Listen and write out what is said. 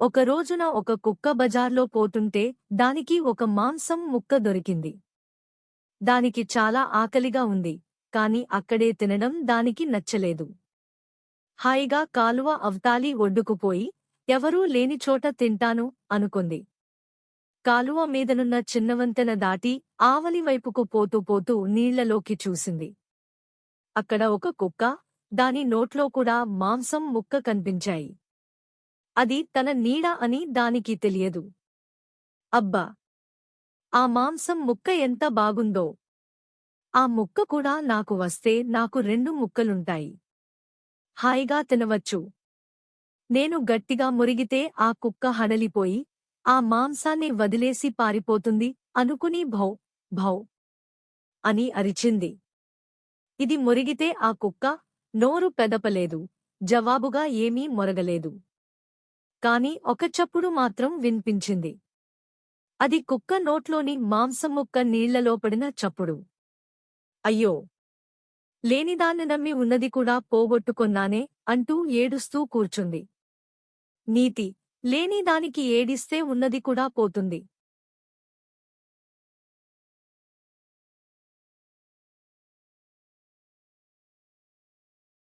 ఒక రోజున ఒక కుక్క బజార్లో పోతుంటే దానికి ఒక మాంసం ముక్క దొరికింది. దానికి చాలా ఆకలిగా ఉంది కాని అక్కడే తినడం దానికి నచ్చలేదు. హాయిగా కాలువ అవతాలి ఒడ్డుకుపోయి ఎవరూ లేనిచోట తింటాను అనుకుంది. కాలువ మీదనున్న చిన్నవంతెన దాటి ఆవలివైపుకు పోతూ పోతూ నీళ్ళలోకి చూసింది. అక్కడ ఒక కుక్క దాని నోట్లో కూడా మాంసం ముక్క కనిపించాయి. అది తన నీడ అని దానికి తెలియదు. అబ్బా! ఆ మాంసం ముక్క ఎంత బాగుందో. ఆ ముక్క కూడా నాకు వస్తే నాకు రెండు ముక్కలుంటాయి. హాయిగా తినవచ్చు. నేను గట్టిగా మురిగితే ఆ కుక్క హడలిపోయి ఆ మాంసాన్ని వదిలేసి పారిపోతుంది అనుకుని భౌ భౌ అని అరిచింది. ఇది మురిగితే ఆ కుక్క నోరు పెదపలేదు జవాబుగా ఏమీ మొరగలేదు. కాని ఒక చప్పుడు మాత్రం విన్పించింది. అది కుక్క నోట్లోని మాంసం ముక్క నీళ్ళలో పడిన చప్పుడు. అయ్యో! లేనిదాన్ని నమ్మి ఉన్నది కూడా పోగొట్టుకొన్నానే అంటూ ఏడుస్తూ కూర్చుంది. నీతి లేనిదానికి ఏడిస్తే ఉన్నది కూడా పోతుంది.